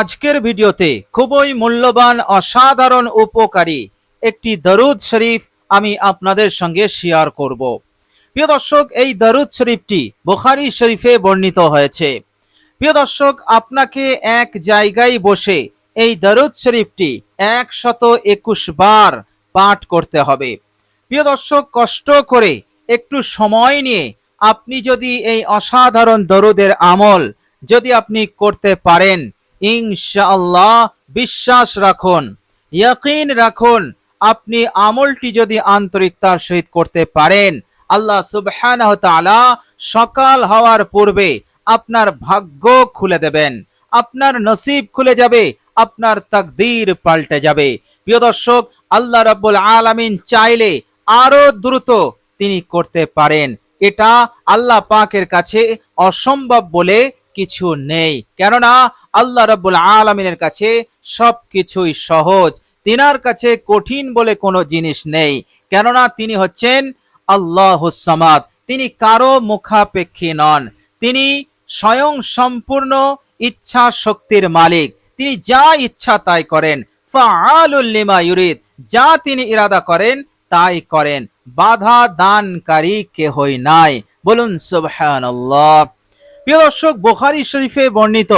আজকের ভিডিওতে খুবই মূল্যবান, অসাধারণ উপকারী একটি দরুদ শরীফ আমি আপনাদের সঙ্গে শেয়ার করব। প্রিয় দর্শক, এই দরুদ শরীফটি বুখারী শরীফে বর্ণিত হয়েছে। প্রিয় দর্শক, আপনাকে এক জায়গায় বসে এই দরুদ শরীফটি একশত একুশ বার পাঠ করতে হবে। প্রিয় দর্শক, কষ্ট করে একটু সময় নিয়ে আপনি যদি এই অসাধারণ দরুদের আমল যদি আপনি করতে পারেন ইনশাআল্লাহ বিশ্বাস রাখুন, ইয়াকিন রাখুন, আপনি আমলটি যদি আন্তরিকতার সহিত করতে পারেন, আল্লাহ সুবহানাহু তাআলা সকাল হওয়ার পূর্বে আপনার ভাগ্য খুলে দেবেন, আপনার নসিব খুলে যাবে, আপনার তাকদীর পাল্টে যাবে। প্রিয় দর্শক, আল্লাহ রাব্বুল আলামিন চাইলে আরও দ্রুত তিনি করতে পারেন। এটা আল্লাহ পাকের কাছে অসম্ভব বলে কিছু নেই। কেননা আল্লাহ রাব্বুল আলামিনের কাছে সবকিছুই সহজ। তিনার কাছে কঠিন বলে কোনো জিনিস নেই। কেননা তিনি হচ্ছেন আল্লাহ সামাদ। তিনি কারও মুখাপেক্ষী নন। তিনি স্বয়ং সম্পূর্ণ ইচ্ছা শক্তির মালিক। তিনি যা ইচ্ছা তাই করেন। লিমা ইউরিদ। যা তিনি ইরাদা করেন, তাই করেন। বাধা দানকারী কেহই নাই। বলুন সুবহানাল্লাহ। প্রিয় দর্শক, বুখারী শরীফে বর্ণিত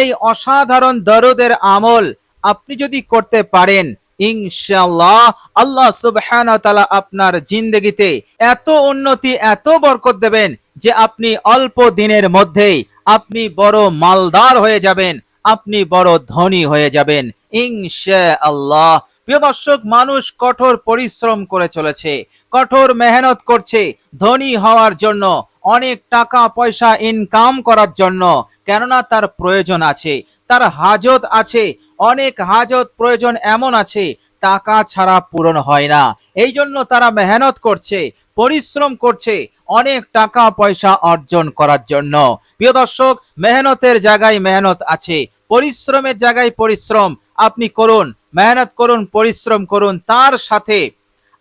এই অসাধারণ দরদের আমল আপনি যদি করতে পারেন, ইনশাআল্লাহ আল্লাহ সুবহানাহু ওয়া তাআলা আপনার জিন্দেগিতে এত উন্নতি, এত বরকত দেবেন যে আপনি অল্প দিনের মধ্যেই আপনি বড় মালদার হয়ে যাবেন, আপনি বড় ধনী হয়ে যাবেন, ইনশাআল্লাহ। প্রিয় দর্শক, মানুষ কঠোর পরিশ্রম করে চলেছে, কঠোর মেহনত করছে ধনী হওয়ার জন্য। অনেক টাকা পয়সা ইনকাম করার জন্য। কেননা তার প্রয়োজন আছে, তার হাজত আছে, অনেক হাজত প্রয়োজন এমন আছে, টাকা ছাড়া পূরণ হয় না। এই জন্য তারা মেহনত করছে, পরিশ্রম করছে, অনেক টাকা পয়সা অর্জন করার জন্য। প্রিয় দর্শক, মেহনতের জায়গায় মেহনত আছে, পরিশ্রমের জায়গায় পরিশ্রম। আপনি করুন, মেহনত করুন, পরিশ্রম করুন। তার সাথে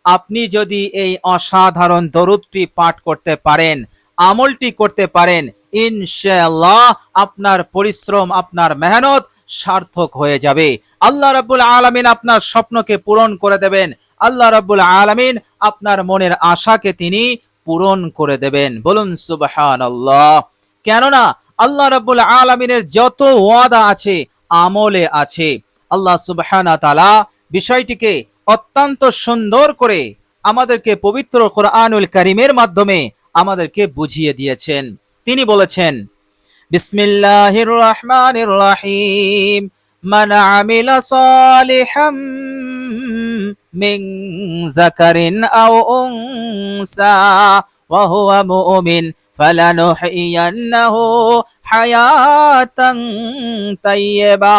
আপনি যদি এই অসাধারণ দরুদটি পাঠ করতে পারেন আমলটি করতে পারেন, ইনশাআল্লাহ আপনার পরিশ্রম, আপনার মেহনত সার্থক হয়ে যাবে। আল্লাহ রাব্বুল আলামিন আপনার স্বপ্নকে পূরণ করে দেবেন। আল্লাহ রাব্বুল আলামিন আপনার মনের আশাকে তিনি পূরণ করে দেবেন। বলুন, সুবহানাল্লাহ। কেননা আল্লাহ রাব্বুল আলামিনের যত ওয়াদা আছে, আমলে আছে। আল্লাহ সুবহানা তাআলা বিষয়টিকে অত্যন্ত সুন্দর করে আমাদেরকে পবিত্র কোরআনুল কারিমের মাধ্যমে আমাদেরকে বুঝিয়ে দিয়েছেন। তিনি বলেছেন বিসমিল্লাহির রহমানির রহিম মান আমিলা সালিহাম মিন যাকারিন আও উনসা, ওয়া হুয়া মুমিন, ফালানুহিয়ান্নাহু হায়াতান তাইয়্যিবা।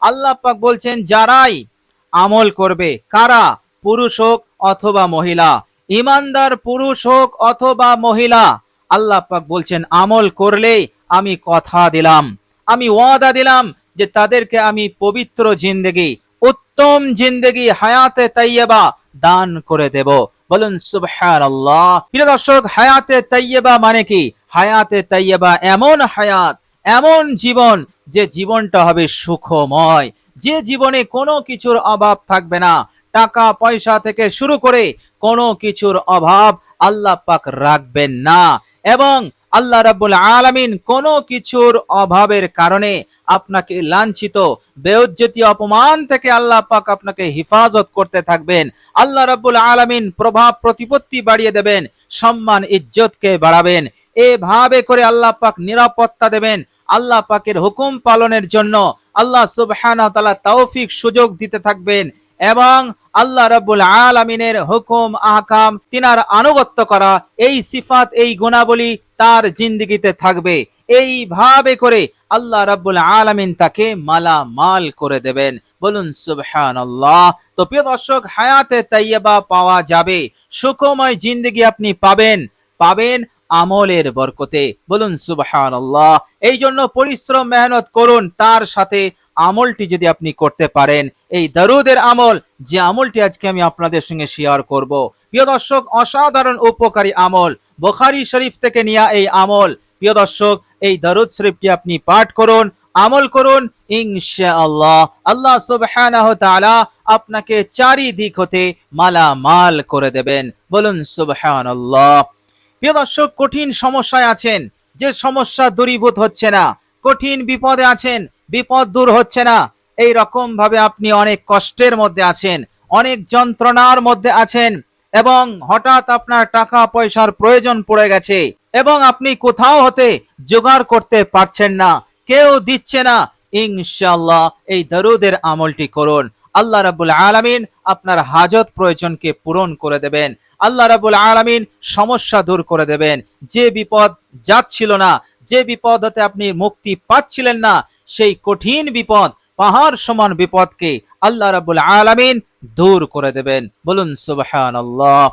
আল্লাহ পাক বলছেন, যারাই আমল করবে, কারা? পুরুষ হোক অথবা মহিলা ইমানদার পুরুষ হোক অথবা মহিলা, আল্লাহ পাক বলছেন, আমল করলে আমি কথা দিলাম। আমি ওয়াদা দিলাম যে তাদেরকে আমি পবিত্র জিন্দেগি, উত্তম জিন্দেগি, হায়াতে তাইয়েবা দান করে দেব। বলুন, সুবহানাল্লাহ। প্রিয় দর্শক, হায়াতে তাইয়েবা মানে কি? হায়াতে তাইয়েবা এমন হায়াত, এমন জীবন যে জীবনটা হবে সুখময়। যে জীবনে কোনো কিছুর অভাব থাকবে না। টাকা পয়সা থেকে শুরু করে কোনো কিছুর অভাব আল্লাহ পাক রাখবেন না। এবং আল্লাহ রাব্বুল আলামিন কোনো কিছুর অভাবের কারণে আপনাকে লাঞ্ছিত, বেউজ্জতি, অপমান থেকে আল্লাহ পাক আপনাকে হিফাজত করতে থাকবেন। আল্লাহ রাব্বুল আলামিন প্রভাব প্রতিপত্তি বাড়িয়ে দেবেন, সম্মান, ইজ্জতকে বাড়াবেন। এভাবে করে আল্লাহ পাক নিরাপত্তা দেবেন। আল্লাহ পাকের হুকুম পালনের জন্য আল্লাহ সুবহানাহু ওয়া তাআলা তৌফিক সুযোগ দিতে থাকবেন। এবং আল্লাহ রাব্বুল আলামিনের হুকুম, আহকাম তিনার আনুগত্য করা, এই সিফাত, এই গুণাবলী তার জিন্দিগিতে থাকবে। এইভাবে করে আল্লাহ রাব্বুল আলামিন তাকে মালামাল করে দেবেন। বলুন, সুবহানাল্লাহ। তো প্রিয় দর্শক, হায়াতে তাইয়্যিবা পাওয়া যাবে। সুখময় জিন্দেগি আপনি পাবেন। পাবেন আমলের বরকতে। বলুন, সুবহানাল্লাহ। এই জন্য পরিশ্রম, মেহনত করুন। তার সাথে আমলটি যদি আপনি করতে পারেন, এই দারুদের আমল, যে আমলটি আজকে আমি আপনাদের সঙ্গে শেয়ার করব। প্রিয় দর্শক, অসাধারণ, উপকারী আমল। বুখারী শরীফ থেকে নেওয়া এই আমল। প্রিয় দর্শক, এই দারুদ শরীফটি আপনি পাঠ করুন, আমল করুন, ইনশাআল্লাহ। আল্লাহ সুবহানাহু তাআলা আপনাকে চারিদিক হতে মালামাল করে দেবেন। বলুন, সুবহানাল্লাহ। প্রিয় দর্শক, কঠিন সমস্যায় আছেন। যে সমস্যা দূরীভূত হচ্ছে না, কঠিন বিপদে আছেন, বিপদ দূর হচ্ছে না। এই রকম ভাবে আপনি অনেক কষ্টের মধ্যে আছেন, অনেক যন্ত্রণার মধ্যে আছেন এবং হঠাৎ আপনার টাকা পয়সার প্রয়োজন পড়ে গেছে এবং আপনি কোথাও হতে জোগাড় করতে পারছেন না, কেউ দিচ্ছে না। ইনশাআল্লাহ এই দরুদের আমলটি করুন। আল্লাহ রাবুল আলামিন আপনার হাজত প্রয়োজনকে পূরণ করে দেবেন। আল্লাহ রাবুল আলামিন সমস্যা দূর করে দেবেন। যে বিপদ যাচ্ছিল না, যে বিপদ হতে আপনি মুক্তি পাচ্ছিলেন না, সেই কঠিন বিপদ, পাহাড় সমান বিপদকে আল্লাহ রাবুল আলামিন দূর করে দেবেন। বলুন, সুবহানাল্লাহ।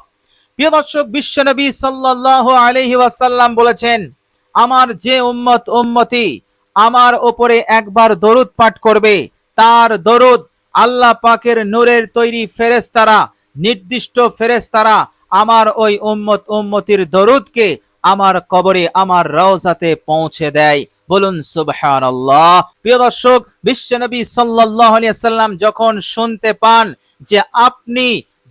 প্রিয় দর্শক বিশ্বনবী সাল্লাল্লাহু আলাইহি ওয়াসাল্লাম বলেছেন, আমার যে উম্মত, উম্মতি আমার ওপরে একবার দরুদ পাঠ করবে। তার দরুদ আল্লাহ পাকের নূরের তৈরি ফেরেস্তারা নির্দিষ্ট ফেরেশতারা আমার ওই উম্মত উম্মতির দরুদকে আমার কবরে, আমার রওজাতে পৌঁছে দেয়। বলুন, সুবহানাল্লাহ। প্রিয় দর্শক বিশ্বনবী আলাইহি সাল্লাম যখন শুনতে পান যে আপনি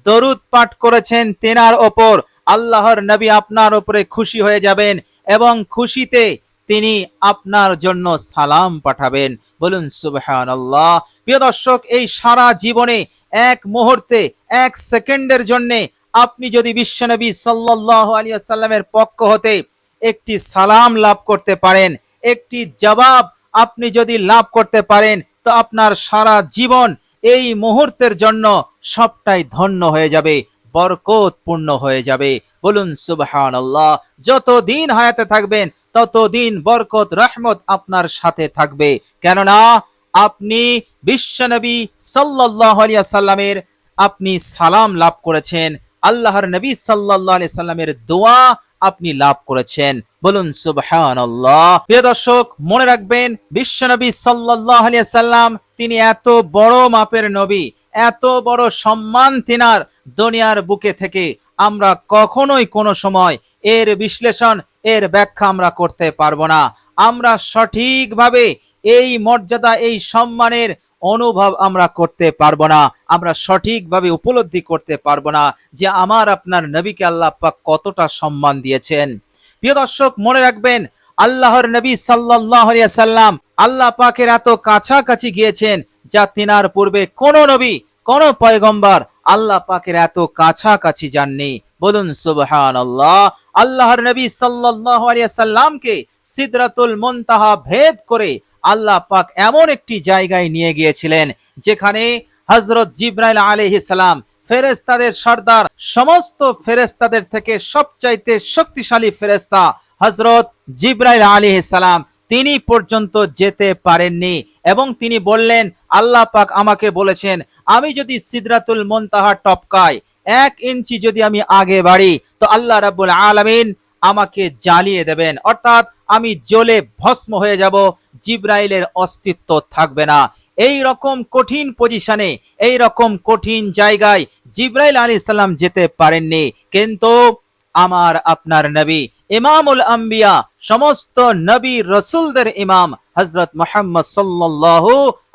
দরুদ পাঠ করেছেন তেনার ওপর, আল্লাহর নবী আপনার উপরে খুশি হয়ে যাবেন এবং খুশিতে তিনি আপনার জন্য সালাম পাঠাবেন। বলুন, সুবহানাল্লাহ। প্রিয় দর্শক, এই সারা জীবনে এক মুহূর্তে, এক সেকেন্ডের জন্যে আপনি যদি বিশ্বনবী সাল্লাল্লাহু আলাইহি সাল্লামের পক্ষ হতে একটি সালাম লাভ করতে পারেন, একটি জবাব আপনি যদি লাভ করতে পারেন, তো আপনার সারা জীবন এই মুহূর্তের জন্য সবটাই ধন্য হয়ে যাবে, বরকতপূর্ণ হয়ে যাবে। বলুন, সুবহানাল্লাহ, যতদিন হায়াতে থাকবেন, ততদিন বরকত, রহমত আপনার সাথে থাকবে। কেননা, আপনি বিশ্বনবী সাল্লাল্লাহু আলাইহি সাল্লামের আপনি সালাম লাভ করেছেন আল্লাহর নবী আলাইহি সাল্লামের দোয়া আপনি লাভ করেছেন। বলুন, সুবহানাল্লাহ। প্রিয় দর্শক, মনে রাখবেন বিশ্বনবী আলাইহি সাল্লাম তিনি এত বড় মাপের নবী, এত বড় সম্মান তিনার দুনিয়ার বুকে থেকে আমরা কখনোই কোনো সময় এর বিশ্লেষণ, এর ব্যাখ্যা আমরা করতে পারব না। আমরা সঠিকভাবে এই মর্যাদা, এই সম্মানের অনুভব আমরা করতে পারব না, আমরা সঠিকভাবে উপলব্ধি করতে পারব না যে আমার আপনার নবীকে আল্লাহ পাক কতটা সম্মান দিয়েছেন। প্রিয় দর্শক, মনে রাখবেন, আল্লাহর নবী আলাইহি সাল্লাম আল্লাহ পাকের এত কাছাকাছি গিয়েছেন যা তিনার পূর্বে কোন নবী, কোন পয়গম্বর আল্লাহ পাকের এত কাছাকাছি যাননি। বলুন, সুবহানাল্লাহ, আল্লাহর নবী আলাইহি সাল্লামকে সিদরাতুল মুনতাহা ভেদ করে আল্লাহ পাক এমন একটি জায়গায় নিয়ে গিয়েছিলেন যেখানে হজরত জিব্রাইল আলাইহিস সালাম ফেরেশতাদের সর্দার, সমস্ত ফেরেশতাদের থেকে সবচাইতে শক্তিশালী ফেরেশতা হজরত জিব্রাইল সালাম। তিনি পর্যন্ত যেতে পারেননি এবং তিনি বললেন, আল্লাহ পাক আমাকে বলেছেন, আমি যদি সিদরাতুল মুনতাহা টপকাই, এক ইঞ্চি যদি আমি আগে বাড়ি, তো আল্লাহ রাব্বুল আলামিন আমাকে জ্বালিয়ে দেবেন। অর্থাৎ আমি জ্বলে ভস্ম হয়ে যাব, জিব্রাইলের অস্তিত্ব থাকবে না। এই রকম কঠিন পজিশনে, এই রকম কঠিন জায়গায় জিব্রাইল আলী সাল্লাম যেতে পারেননি। কিন্তু আমার আপনার নবী, ইমামুল আম্বিয়া, সমস্ত নবী রসুলদের ইমাম হজরত মোহাম্মদ সাল্লাল্লাহু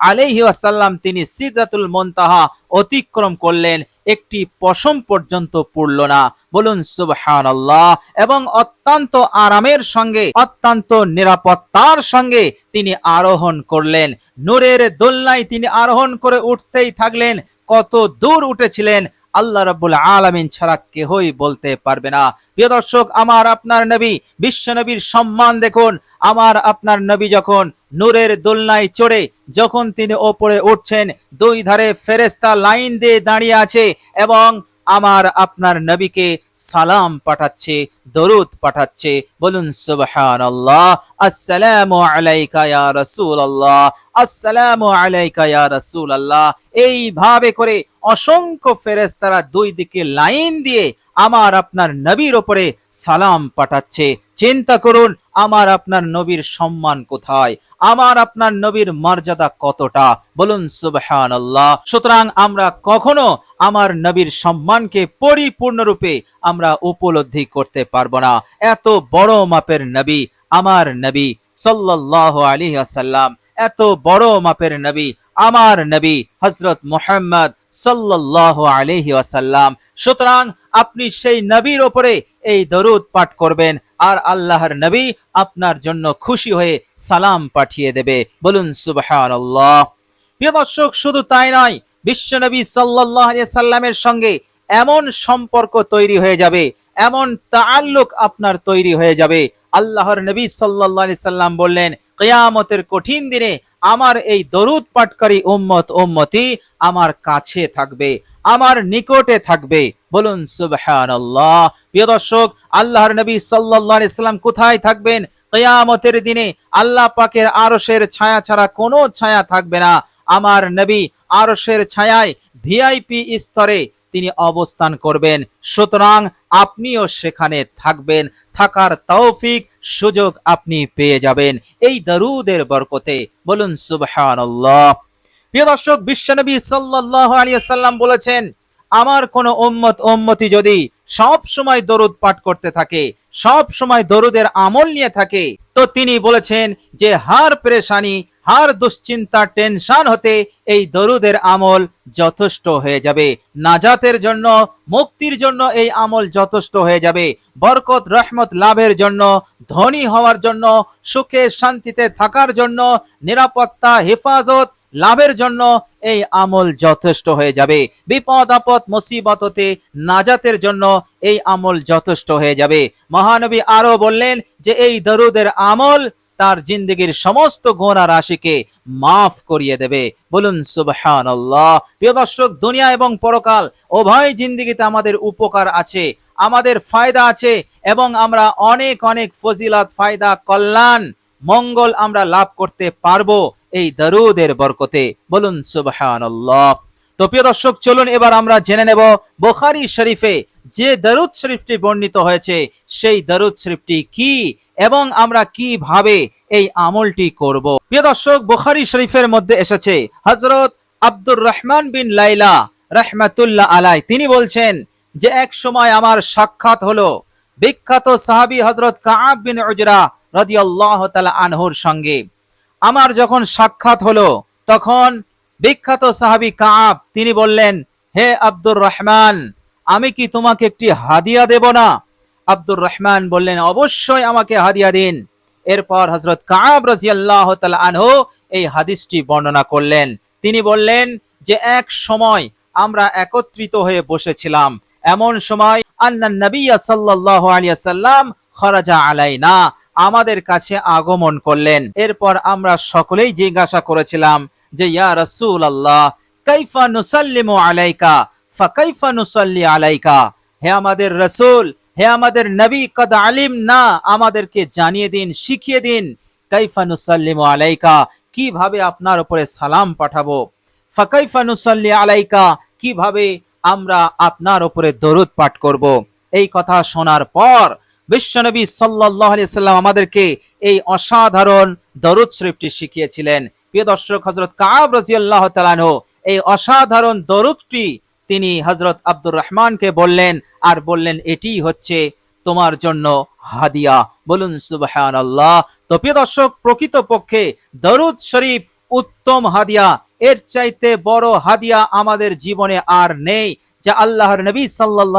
আলাইহি ওয়াসাল্লাম, তিনি সিদরাতুল মুনতাহা অতিক্রম করলেন। একটি পশম পর্যন্ত পড়ল না। বলুন সুবহান আল্লাহ এবং অত্যন্ত আরামের সঙ্গে, অত্যন্ত নিরাপত্তার সঙ্গে তিনি আরোহণ করলেন। নূরের দোলনায় তিনি আরোহণ করে উঠতেই থাকলেন। কত দূর উঠেছিলেন আল্লাহ রাব্বুল আলামিন ছাড়া কেহই বলতে পারবে না। প্রিয় দর্শক, আমার আপনার নবী, বিশ্ব নবীর সম্মান দেখুন। আমার আপনার নবী যখন নূরের দোলনায় চড়ে, যখন তিনি ওপরে উঠছেন, দুই ধারে ফেরেস্তা লাইন দিয়ে দাঁড়িয়ে আছে এবং আমার আপনার নবীকে সালাম পাঠাচ্ছে, দরুদ পাঠাচ্ছে। বলুন, সুবহানাল্লাহ। আসসালামু আলাইকা ইয়া রাসূলুল্লাহ। আসসালামু আলাইকা ইয়া রাসূলুল্লাহ। এইভাবে করে অসংখ্য ফেরেশতারা দুই দিকে লাইন দিয়ে আমার আপনার নবীর ওপরে সালাম পাঠাচ্ছে। চিন্তা করুন আমার আপনার নবীর সম্মান কোথায়? আমার আপনার নবীর মর্যাদা কতটা? বলুন সুবহানাল্লাহ। সুতরাং আমরা কখনো আমার নবীর সম্মানকে পরিপূর্ণরূপে আমরা উপলব্ধি করতে পারব না। এত বড় মাপের নবী আমার নবী সাল্লাল্লাহু আলী ওয়াসাল্লাম। এত বড় মাপের নবী আমার নবী হজরত মোহাম্মদ সাল্লাহ আলহি আসাল্লাম সুতরাং আপনি সেই নবীর ওপরে এই দরুদ পাঠ করবেন। আর আল্লাহর নবী আপনার জন্য খুশি হয়ে সালাম পাঠিয়ে দেবে। বলুন সুবহান প্রিয় দর্শক, শুধু তাই নয় বিশ্বনবী সাল্লাহ সাল্লামের সঙ্গে এমন সম্পর্ক তৈরি হয়ে যাবে, এমন তাল্লুক আপনার তৈরি হয়ে যাবে। আল্লাহর নবী সাল্লাহ সাল্লাম বললেন, কেয়ামতের কঠিন দিনে আমার এই দরুদ পাটকারী উম্মত, উম্মতি আমার কাছে থাকবে। আমার নিকটে থাকবে। বলুন, সুবহানাল্লাহ। প্রিয় দর্শক, আল্লাহর নবী সাল্লাল্লাহু আলাইহি সাল্লাম কোথায় থাকবেন? কিয়ামতের দিনে আল্লাহ পাকের আরশের ছায়া ছাড়া কোনো ছায়া থাকবে না। আমার নবী আরশের ছায়ায় ভিআইপি স্তরে তিনি অবস্থান করবেন। সুতরাং আপনিও সেখানে থাকবেন। থাকার তৌফিক, সুযোগ আপনি পেয়ে যাবেন। এই দরুদের বরকতে। বলুন, সুবহানাল্লাহ। প্রিয় দর্শক, বিশ্বনবী সাল্লাল্লাহু আলাইহি সাল্লাম বলেছেন, আমার কোন উম্মত, উম্মতি যদি সব সময় দরুদ পাঠ করতে থাকে, সব সময় দরুদের আমল নিয়ে থাকে, তো তিনি বলেছেন যে হার পেরেশানি, হার দুশ্চিন্তা, টেনশন হতে এই দরুদের আমল যথেষ্ট হয়ে যাবে। নাজাতের জন্য, মুক্তির জন্য এই আমল যথেষ্ট হয়ে যাবে। বরকত, রহমত লাভের জন্য, ধনী হওয়ার জন্য, সুখে শান্তিতে থাকার জন্য, নিরাপত্তা, হেফাজত লাভের জন্য এই আমল যথেষ্ট হয়ে যাবে। বিপদ, আপদ, মুসিবত হতে নাজাতের জন্য এই আমল যথেষ্ট হয়ে যাবে। মহানবী আরও বললেন যে, এই দরুদের আমল তার জিন্দগির সমস্ত গোনা রাশিকে মাফ করিয়ে দেবে। বলুন সুবহান প্রিয় দর্শক, দুনিয়া এবং পরকাল, উভয় জিন্দগিতে আমাদের উপকার আছে, আমাদের ফায়দা আছে, এবং আমরা অনেক অনেক ফজিলত, ফায়দা, কল্যাণ, মঙ্গল আমরা লাভ করতে পারব। এই দরুদের বরকতে বলুন সুবহান তো প্রিয় দর্শক, চলুন এবার আমরা জেনে নেব বোখারি শরীফে যে দরুদ শরীফটি বর্ণিত হয়েছে, সেই দরুদ শরীফটি কি এবং আমরা কীভাবে এই আমলটি করব। প্রিয় দর্শক, বুখারি শরীফের মধ্যে এসেছে হজরত আব্দুর রহমান বিন লাইলা রহমাতুল্লাহ আলাই তিনি বলছেন যে এক সময় আমার সাক্ষাৎ হলো বিখ্যাত সাহাবি হজরত কাআব বিন উজরা রাদিয়াল্লাহু তাআলা আনহুর সঙ্গে। আমার যখন সাক্ষাৎ হলো, তখন বিখ্যাত সাহাবি কাআব তিনি বললেন, হে আব্দুর রহমান, আমি কি তোমাকে একটি হাদিয়া দেব না? আব্দুর রহমান বললেন, অবশ্যই আমাকে হাদিয়া দিন। এরপর হজরত কাব রাজিয়াল্লাহ আনহু এই হাদিসটি বর্ণনা করলেন। তিনি বললেন যে, এক সময় আমরা একত্রিত হয়ে বসেছিলাম। এমন সময় আন্না নবিয়া সাল্লাল্লাহু আলাইহি সাল্লাম খরাজা আলাইনা আমাদের কাছে আগমন করলেন। এরপর আমরা সকলেই জিজ্ঞাসা করেছিলাম যে, ইয়া রাসূল আল্লাহ কাইফা নুসাল্লিমু আলাইকা? ফাকাইফা নুসাল্লি আলাইকা? হে আমাদের রসুল, হে আমাদের নবী, কদ আলিম না আমাদেরকে জানিয়ে দিন, শিখিয়ে দিন, কাইফা নুসাল্লিমু আলাইকা, কীভাবে আপনার উপরে সালাম পাঠাবো? ফাকাইফা নুসাল্লি আলাইকা, কীভাবে আমরা আপনার উপরে দরুদ পাঠ করব? এই কথা শোনার পর বিশ্বনবী আলাইহি সাল্লাম আমাদেরকে এই অসাধারণ দরুদ শরীফটি শিখিয়েছিলেন। প্রিয় দর্শক, হযরত কাব রাদিয়াল্লাহু তাআলা আনহু এই অসাধারণ দরুদটি তিনি হযরত আব্দুর রহমানকে বললেন আর বললেন, এটি হচ্ছে তোমার জন্য হাদিয়া। বলুন, সুবহানাল্লাহ। তো প্রিয় দর্শক, প্রকৃতপক্ষে দরুদ শরীফ উত্তম হাদিয়া। এর চাইতে বড় হাদিয়া আমাদের জীবনে আর নেই, যা আল্লাহর নবী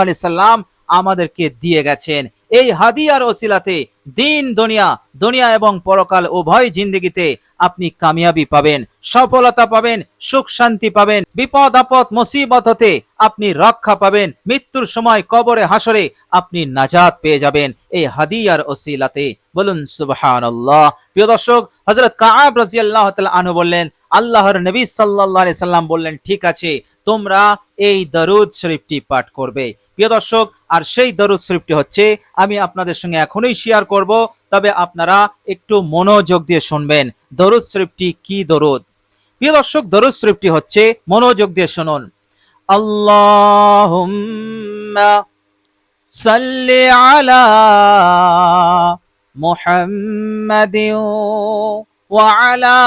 আলাইহি সাল্লাম আমাদেরকে দিয়ে গেছেন। এই হাদিয়ার ওসিলাতে দিন, দুনিয়া দুনিয়া এবং পরকাল উভয় জিন্দগিতে আপনি কামিয়াবি পাবেন, সফলতা পাবেন, সুখ শান্তি পাবেন, বিপদ, আপদ, মুসিবত হতে আপনি রক্ষা পাবেন, মৃত্যুর সময় কবরে হাসরে আপনি নাজাত পেয়ে যাবেন এই হাদিয়ার ওসিলাতে। বলুন, সুবহানাল্লাহ। প্রিয় দর্শক, হযরত কাআব রাদিয়াল্লাহু তাআলা আনহু বললেন, আল্লাহর নবী আলাইহি সাল্লাম বললেন, ঠিক আছে, তোমরা এই দরুদ শরীফটি পাঠ করবে। প্রিয় দর্শক আর সেই দরুদ শরীফটি হচ্ছে আমি আপনাদের সঙ্গে এখনই শেয়ার করব তবে আপনারা একটু মনোযোগ দিয়ে শুনবেন দরুদ শরীফটি কি দরুদ প্রিয় দর্শক দরুদ শরীফটি হচ্ছে মনোযোগ দিয়ে শুনুন আল্লাহুম্মা সাল্লি আলা মুহাম্মাদিন وعلى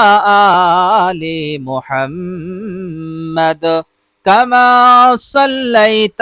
آل محمد كما صليت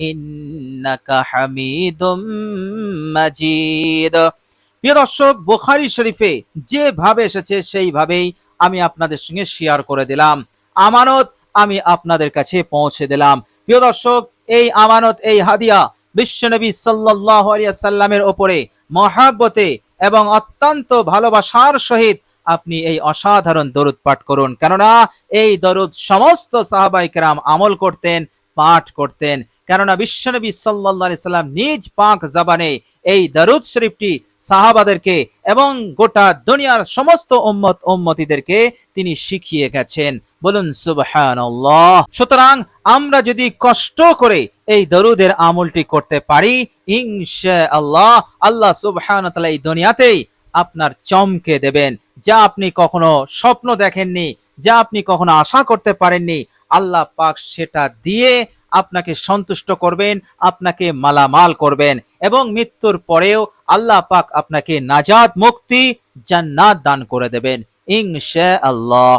ইন্নাকা হামিদুম মাজিদ। প্রিয় দর্শক, বুখারি শরীফে যেভাবে এসেছে সেইভাবেই আমি আপনাদের সঙ্গে শেয়ার করে দিলাম। আমানত আমি আপনাদের কাছে পৌঁছে দিলাম। প্রিয় দর্শক, এই আমানত, এই হাদিয়া বিশ্বনবী সাল্লাহ সাল্লামের ওপরে মহাব্বতে এবং অত্যন্ত ভালোবাসার সহিত আপনি এই অসাধারণ দরুদ পাঠ করুন। কেননা, এই দরুদ সমস্ত সাহাবাইকেরাম আমল করতেন, পাঠ করতেন। কেননা বিশ্বনবী সাল্লাহ সাল্লাম নিজ পাক জাবানে এই দারুদ শরীফটি সাহাবাদেরকে এবং গোটা দুনিয়ার সমস্ত উম্মত উম্মতিদেরকে তিনি শিখিয়ে গেছেন। বলুন, সুবহানাল্লাহ। সুতরাং আমরা যদি কষ্ট করে এই দরুদের আমলটি করতে পারি, ইনশাআল্লাহ আল্লাহ ওয়া তাআলা এই দুনিয়াতেই আপনার চমকে দেবেন। যা আপনি কখনো স্বপ্ন দেখেননি, যা আপনি কখনো আশা করতে পারেননি, আল্লাহ পাক সেটা দিয়ে আপনাকে সন্তুষ্ট করবেন, আপনাকে মালামাল করবেন এবং মৃত্যুর পরেও আল্লাহ পাক আপনাকে নাজাদ মুক্তি জান্নাত দান করে দেবেন, ইনশাআল্লাহ।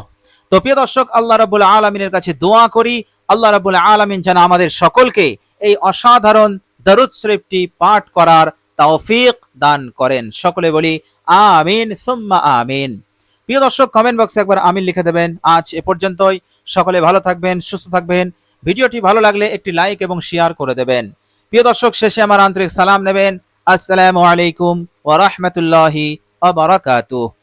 তো প্রিয় দর্শক, আল্লাহ রাবুল আলমিনের কাছে দোয়া করি, আল্লাহ রাবুল আলমিন যেন আমাদের সকলকে এই অসাধারণ দরুদ শরীফটি পাঠ করার তৌফিক দান করেন। সকলে বলি, আমিন, সুম্মা আমিন। প্রিয় দর্শক কমেন্ট বক্সে একবার আমিন লিখে দেবেন। আজ এ পর্যন্তই। সকলে ভালো থাকবেন, সুস্থ থাকবেন। ভিডিওটি ভালো লাগলে একটি লাইক এবং শেয়ার করে দেবেন। প্রিয় দর্শক, শেষে আমার আন্তরিক সালাম নেবেন। আসসালামু আলাইকুম ওয়া বারাকাতুহু।